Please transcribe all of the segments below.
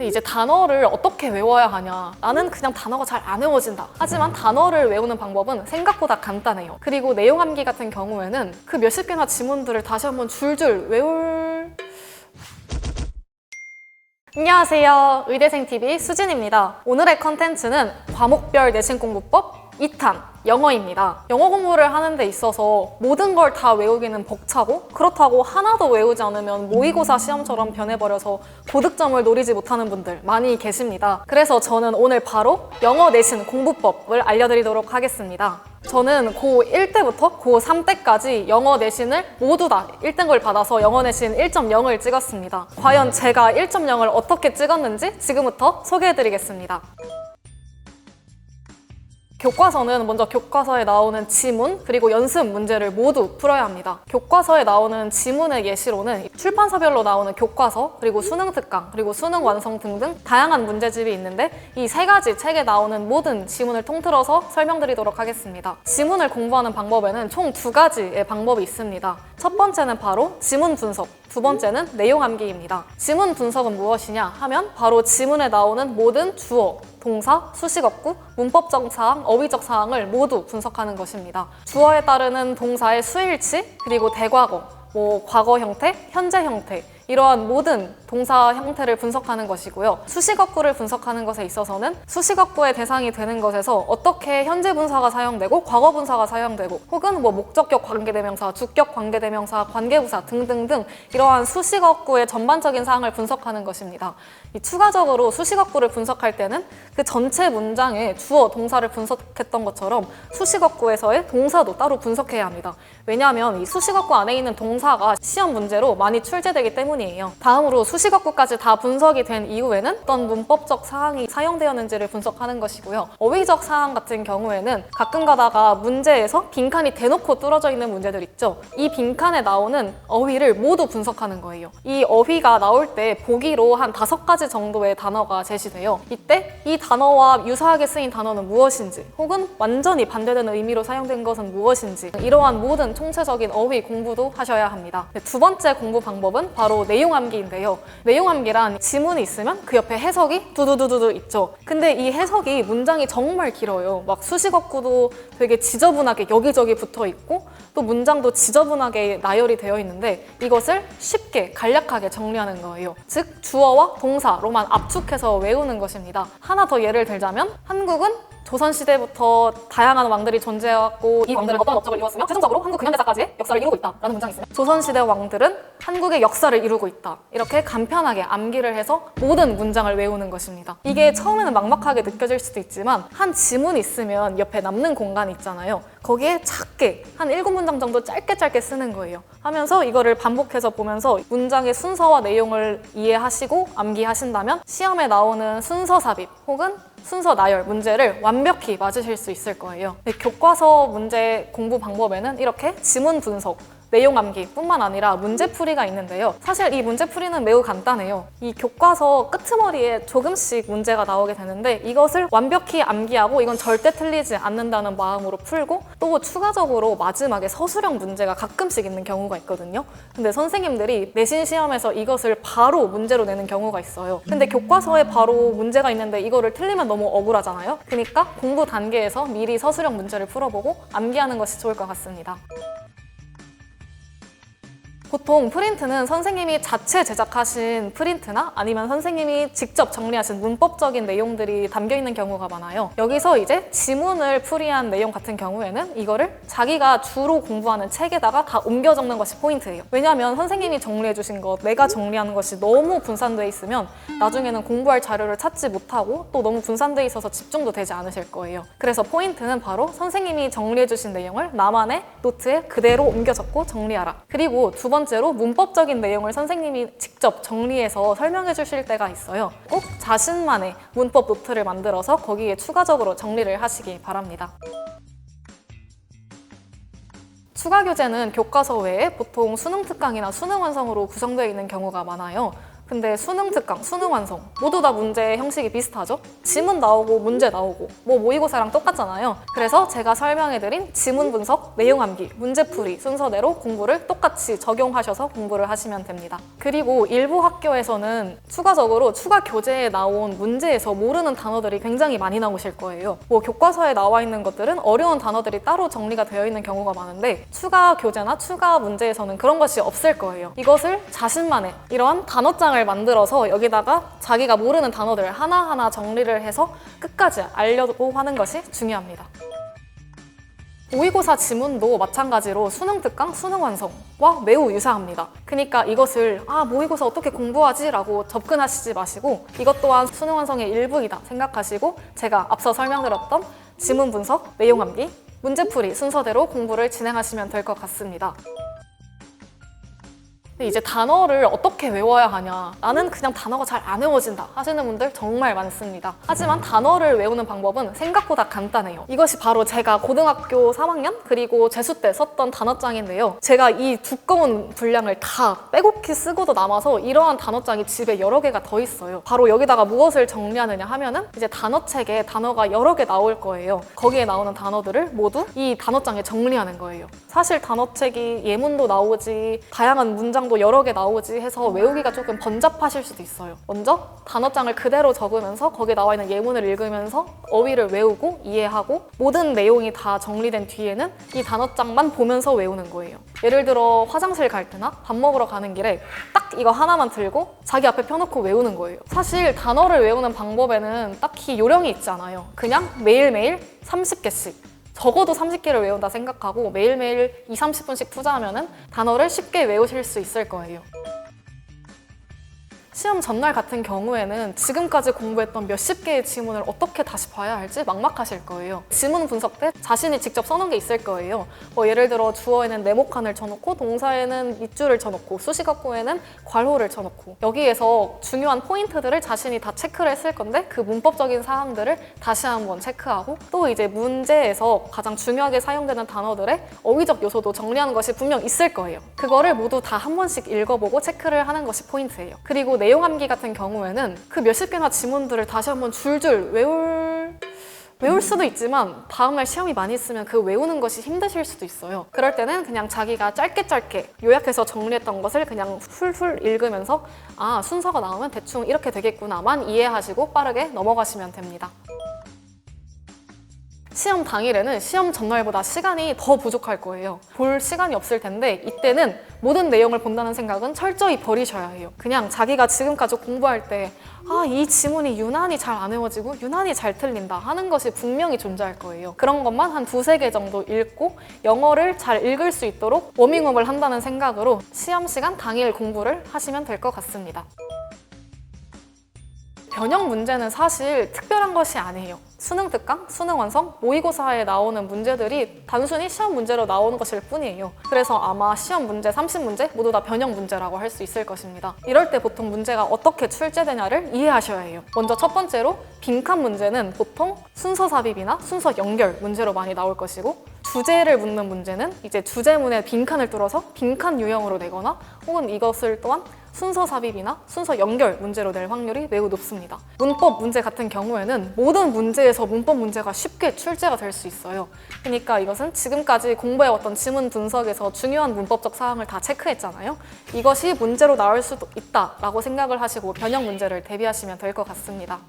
이제 단어를 어떻게 외워야 하냐? 나는 그냥 단어가 잘 안 외워진다. 하지만 단어를 외우는 방법은 생각보다 간단해요. 그리고 내용 암기 같은 경우에는 그 몇십 개나 지문들을 다시 한번 줄줄 외울 안녕하세요. 의대생TV 수진입니다. 오늘의 컨텐츠는 과목별 내신 공부법 2탄 영어입니다. 영어 공부를 하는 데 있어서 모든 걸 다 외우기는 벅차고 그렇다고 하나도 외우지 않으면 모의고사 시험처럼 변해버려서 고득점을 노리지 못하는 분들 많이 계십니다. 그래서 저는 오늘 바로 영어 내신 공부법을 알려드리도록 하겠습니다. 저는 고1 때부터 고3 때까지 영어 내신을 모두 다 1등급을 받아서 영어 내신 1.0을 찍었습니다. 과연 제가 1.0을 어떻게 찍었는지 지금부터 소개해드리겠습니다. 교과서는 먼저 교과서에 나오는 지문 그리고 연습 문제를 모두 풀어야 합니다. 교과서에 나오는 지문의 예시로는 출판사별로 나오는 교과서 그리고 수능 특강 그리고 수능 완성 등등 다양한 문제집이 있는데 이 세 가지 책에 나오는 모든 지문을 통틀어서 설명드리도록 하겠습니다. 지문을 공부하는 방법에는 총 두 가지의 방법이 있습니다. 첫 번째는 바로 지문 분석, 두 번째는 내용 암기입니다. 지문 분석은 무엇이냐 하면 바로 지문에 나오는 모든 주어, 동사, 수식어구, 문법적 사항, 어휘적 사항을 모두 분석하는 것입니다. 주어에 따르는 동사의 수일치, 그리고 대과거, 뭐 과거 형태, 현재 형태 이러한 모든 동사 형태를 분석하는 것이고요. 수식어구를 분석하는 것에 있어서는 수식어구의 대상이 되는 것에서 어떻게 현재 분사가 사용되고 과거 분사가 사용되고 혹은 뭐 목적격 관계대명사, 주격 관계대명사, 관계부사 등등등 이러한 수식어구의 전반적인 사항을 분석하는 것입니다. 이 추가적으로 수식어구를 분석할 때는 그 전체 문장의 주어, 동사를 분석했던 것처럼 수식어구에서의 동사도 따로 분석해야 합니다. 왜냐하면 이 수식어구 안에 있는 동사가 시험 문제로 많이 출제되기 때문 이에요. 다음으로 수식어구까지 다 분석이 된 이후에는 어떤 문법적 사항이 사용되었는지를 분석하는 것이고요. 어휘적 사항 같은 경우에는 가끔 가다가 문제에서 빈칸이 대놓고 뚫어져 있는 문제들 있죠. 이 빈칸에 나오는 어휘를 모두 분석하는 거예요. 이 어휘가 나올 때 보기로 한 다섯 가지 정도의 단어가 제시돼요. 이때 이 단어와 유사하게 쓰인 단어는 무엇인지 혹은 완전히 반대되는 의미로 사용된 것은 무엇인지 이러한 모든 총체적인 어휘 공부도 하셔야 합니다. 네, 두 번째 공부 방법은 바로 내용 암기인데요. 내용 암기란 지문이 있으면 그 옆에 해석이 두두두두두 있죠. 근데 이 해석이 문장이 정말 길어요. 막 수식어 구도 되게 지저분하게 여기저기 붙어 있고 또 문장도 지저분하게 나열이 되어 있는데 이것을 쉽게 간략하게 정리하는 거예요. 즉 주어와 동사로만 압축해서 외우는 것입니다. 하나 더 예를 들자면 한국은 조선시대부터 다양한 왕들이 존재해왔고 이 왕들은 어떤 업적을 이뤘으며 최종적으로 한국 근현대사까지의 역사를 이루고 있다라는 문장이 있으면 조선시대 왕들은 한국의 역사를 이루고 있다. 이렇게 간편하게 암기를 해서 모든 문장을 외우는 것입니다. 이게 처음에는 막막하게 느껴질 수도 있지만 한 지문이 있으면 옆에 남는 공간이 있잖아요. 거기에 작게 한 일곱 문장 정도 짧게 짧게 쓰는 거예요. 하면서 이거를 반복해서 보면서 문장의 순서와 내용을 이해하시고 암기하신다면 시험에 나오는 순서 삽입 혹은 순서 나열 문제를 완벽히 맞으실 수 있을 거예요. 네, 교과서 문제 공부 방법에는 이렇게 지문 분석, 내용 암기뿐만 아니라 문제풀이가 있는데요. 사실 이 문제풀이는 매우 간단해요. 이 교과서 끄트머리에 조금씩 문제가 나오게 되는데 이것을 완벽히 암기하고 이건 절대 틀리지 않는다는 마음으로 풀고 또 추가적으로 마지막에 서술형 문제가 가끔씩 있는 경우가 있거든요. 근데 선생님들이 내신 시험에서 이것을 바로 문제로 내는 경우가 있어요. 근데 교과서에 바로 문제가 있는데 이거를 틀리면 너무 억울하잖아요. 그러니까 공부 단계에서 미리 서술형 문제를 풀어보고 암기하는 것이 좋을 것 같습니다. 보통 프린트는 선생님이 자체 제작하신 프린트나 아니면 선생님이 직접 정리하신 문법적인 내용들이 담겨 있는 경우가 많아요. 여기서 이제 지문을 풀이한 내용 같은 경우에는 이거를 자기가 주로 공부하는 책에다가 다 옮겨 적는 것이 포인트예요. 왜냐하면 선생님이 정리해 주신 것, 내가 정리하는 것이 너무 분산돼 있으면 나중에는 공부할 자료를 찾지 못하고 또 너무 분산돼 있어서 집중도 되지 않으실 거예요. 그래서 포인트는 바로 선생님이 정리해 주신 내용을 나만의 노트에 그대로 옮겨 적고 정리하라. 그리고 두 번째로 문법적인 내용을 선생님이 직접 정리해서 설명해 주실 때가 있어요. 꼭 자신만의 문법 노트를 만들어서 거기에 추가적으로 정리를 하시기 바랍니다. 추가 교재는 교과서 외에 보통 수능 특강이나 수능 완성으로 구성되어 있는 경우가 많아요. 근데 수능 특강, 수능 완성 모두 다 문제 형식이 비슷하죠? 지문 나오고 문제 나오고 뭐 모의고사랑 똑같잖아요. 그래서 제가 설명해드린 지문 분석, 내용 암기, 문제풀이 순서대로 공부를 똑같이 적용하셔서 공부를 하시면 됩니다. 그리고 일부 학교에서는 추가적으로 추가 교재에 나온 문제에서 모르는 단어들이 굉장히 많이 나오실 거예요. 뭐 교과서에 나와 있는 것들은 어려운 단어들이 따로 정리가 되어 있는 경우가 많은데 추가 교재나 추가 문제에서는 그런 것이 없을 거예요. 이것을 자신만의 이러한 단어장을 만들어서 여기다가 자기가 모르는 단어들을 하나하나 정리를 해서 끝까지 알려고 하는 것이 중요합니다. 모의고사 지문도 마찬가지로 수능 특강, 수능 완성과 매우 유사합니다. 그러니까 이것을 아 모의고사 어떻게 공부하지라고 접근하시지 마시고 이것 또한 수능 완성의 일부이다 생각하시고 제가 앞서 설명드렸던 지문 분석, 내용 암기, 문제풀이 순서대로 공부를 진행하시면 될 것 같습니다. 이제 단어를 어떻게 외워야 하냐. 나는 그냥 단어가 잘 안 외워진다 하시는 분들 정말 많습니다. 하지만 단어를 외우는 방법은 생각보다 간단해요. 이것이 바로 제가 고등학교 3학년 그리고 재수 때 썼던 단어장인데요. 제가 이 두꺼운 분량을 다 빼곡히 쓰고도 남아서 이러한 단어장이 집에 여러 개가 더 있어요. 바로 여기다가 무엇을 정리하느냐 하면은 이제 단어책에 단어가 여러 개 나올 거예요. 거기에 나오는 단어들을 모두 이 단어장에 정리하는 거예요. 사실 단어책이 예문도 나오지 다양한 문장 도 여러 개 나오지 해서 외우기가 조금 번잡하실 수도 있어요. 먼저 단어장을 그대로 적으면서 거기에 나와 있는 예문을 읽으면서 어휘를 외우고 이해하고 모든 내용이 다 정리된 뒤에는 이 단어장만 보면서 외우는 거예요. 예를 들어 화장실 갈 때나 밥 먹으러 가는 길에 딱 이거 하나만 들고 자기 앞에 펴놓고 외우는 거예요. 사실 단어를 외우는 방법에는 딱히 요령이 있지 않아요. 그냥 매일매일 30개씩 적어도 30개를 외운다 생각하고 매일매일 2, 30분씩 투자하면 단어를 쉽게 외우실 수 있을 거예요. 시험 전날 같은 경우에는 지금까지 공부했던 몇십 개의 지문을 어떻게 다시 봐야 할지 막막하실 거예요. 지문 분석 때 자신이 직접 써놓은 게 있을 거예요. 뭐 예를 들어 주어에는 네모칸을 쳐놓고 동사에는 밑줄을 쳐놓고 수식어구에는 괄호를 쳐놓고 여기에서 중요한 포인트들을 자신이 다 체크를 했을 건데 그 문법적인 사항들을 다시 한번 체크하고 또 이제 문제에서 가장 중요하게 사용되는 단어들의 어휘적 요소도 정리하는 것이 분명 있을 거예요. 그거를 모두 다 한 번씩 읽어보고 체크를 하는 것이 포인트예요. 그리고 내용 암기 같은 경우에는 그 몇십 개나 지문들을 다시 한번 줄줄 외울 외울 수도 있지만 다음날 시험이 많이 있으면 그 외우는 것이 힘드실 수도 있어요. 그럴 때는 그냥 자기가 짧게 짧게 요약해서 정리했던 것을 그냥 훌훌 읽으면서 아 순서가 나오면 대충 이렇게 되겠구나만 이해하시고 빠르게 넘어가시면 됩니다. 시험 당일에는 시험 전날보다 시간이 더 부족할 거예요. 볼 시간이 없을 텐데 이때는 모든 내용을 본다는 생각은 철저히 버리셔야 해요. 그냥 자기가 지금까지 공부할 때 아, 이 지문이 유난히 잘 안 외워지고 유난히 잘 틀린다 하는 것이 분명히 존재할 거예요. 그런 것만 한 두세 개 정도 읽고 영어를 잘 읽을 수 있도록 워밍업을 한다는 생각으로 시험 시간 당일 공부를 하시면 될 것 같습니다. 변형 문제는 사실 특별한 것이 아니에요. 수능 특강, 수능 완성, 모의고사에 나오는 문제들이 단순히 시험 문제로 나오는 것일 뿐이에요. 그래서 아마 시험 문제 30문제 모두 다 변형 문제라고 할 수 있을 것입니다. 이럴 때 보통 문제가 어떻게 출제되냐를 이해하셔야 해요. 먼저 첫 번째로 빈칸 문제는 보통 순서 삽입이나 순서 연결 문제로 많이 나올 것이고 주제를 묻는 문제는 이제 주제문에 빈칸을 뚫어서 빈칸 유형으로 내거나 혹은 이것을 또한 순서 삽입이나 순서 연결 문제로 낼 확률이 매우 높습니다. 문법 문제 같은 경우에는 모든 문제에서 문법 문제가 쉽게 출제가 될 수 있어요. 그러니까 이것은 지금까지 공부해왔던 지문 분석에서 중요한 문법적 사항을 다 체크했잖아요. 이것이 문제로 나올 수도 있다라고 생각을 하시고 변형 문제를 대비하시면 될 것 같습니다.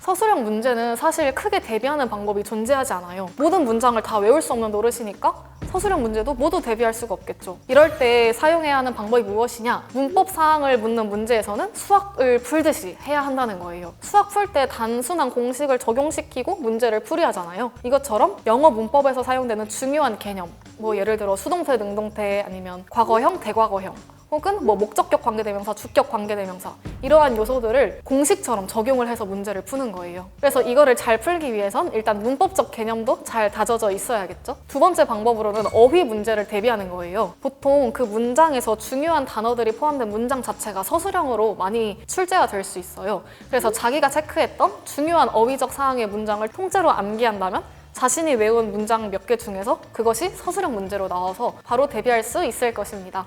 서술형 문제는 사실 크게 대비하는 방법이 존재하지 않아요. 모든 문장을 다 외울 수 없는 노릇이니까 서술형 문제도 모두 대비할 수가 없겠죠. 이럴 때 사용해야 하는 방법이 무엇이냐? 문법 사항을 묻는 문제에서는 수학을 풀듯이 해야 한다는 거예요. 수학 풀 때 단순한 공식을 적용시키고 문제를 풀이하잖아요. 이것처럼 영어 문법에서 사용되는 중요한 개념, 뭐 예를 들어 수동태, 능동태 아니면 과거형, 대과거형 혹은 뭐 목적격 관계대명사, 주격 관계대명사 이러한 요소들을 공식처럼 적용을 해서 문제를 푸는 거예요. 그래서 이거를 잘 풀기 위해선 일단 문법적 개념도 잘 다져져 있어야겠죠. 두 번째 방법으로는 어휘 문제를 대비하는 거예요. 보통 그 문장에서 중요한 단어들이 포함된 문장 자체가 서술형으로 많이 출제가 될 수 있어요. 그래서 자기가 체크했던 중요한 어휘적 사항의 문장을 통째로 암기한다면 자신이 외운 문장 몇 개 중에서 그것이 서술형 문제로 나와서 바로 대비할 수 있을 것입니다.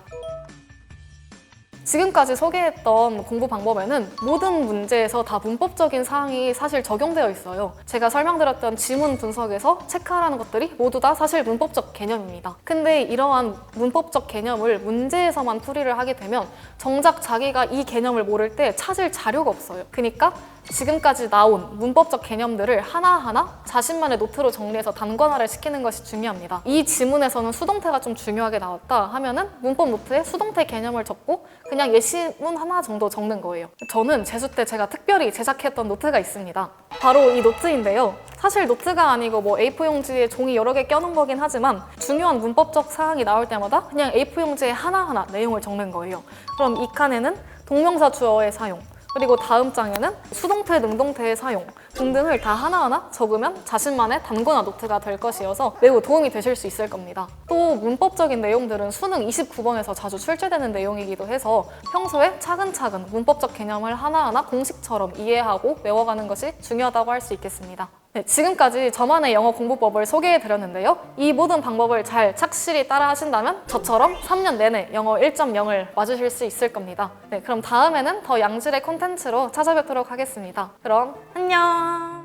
지금까지 소개했던 공부 방법에는 모든 문제에서 다 문법적인 사항이 사실 적용되어 있어요. 제가 설명드렸던 지문 분석에서 체크하라는 것들이 모두 다 사실 문법적 개념입니다. 근데 이러한 문법적 개념을 문제에서만 풀이를 하게 되면 정작 자기가 이 개념을 모를 때 찾을 자료가 없어요. 그러니까 지금까지 나온 문법적 개념들을 하나하나 자신만의 노트로 정리해서 단권화를 시키는 것이 중요합니다. 이 지문에서는 수동태가 좀 중요하게 나왔다 하면은 문법 노트에 수동태 개념을 적고 그냥 예시문 하나 정도 적는 거예요. 저는 재수 때 제가 특별히 제작했던 노트가 있습니다. 바로 이 노트인데요. 사실 노트가 아니고 뭐 A4 용지에 종이 여러 개 껴놓은 거긴 하지만 중요한 문법적 사항이 나올 때마다 그냥 A4 용지에 하나하나 내용을 적는 거예요. 그럼 이 칸에는 동명사 주어의 사용, 그리고 다음 장에는 수동태, 능동태의 사용 등등을 다 하나하나 적으면 자신만의 단거나 노트가 될 것이어서 매우 도움이 되실 수 있을 겁니다. 또 문법적인 내용들은 수능 29번에서 자주 출제되는 내용이기도 해서 평소에 차근차근 문법적 개념을 하나하나 공식처럼 이해하고 외워가는 것이 중요하다고 할 수 있겠습니다. 네, 지금까지 저만의 영어 공부법을 소개해 드렸는데요. 이 모든 방법을 잘 착실히 따라 하신다면 저처럼 3년 내내 영어 1.0을 맞으실 수 있을 겁니다. 네, 그럼 다음에는 더 양질의 콘텐츠로 찾아뵙도록 하겠습니다. 그럼 안녕!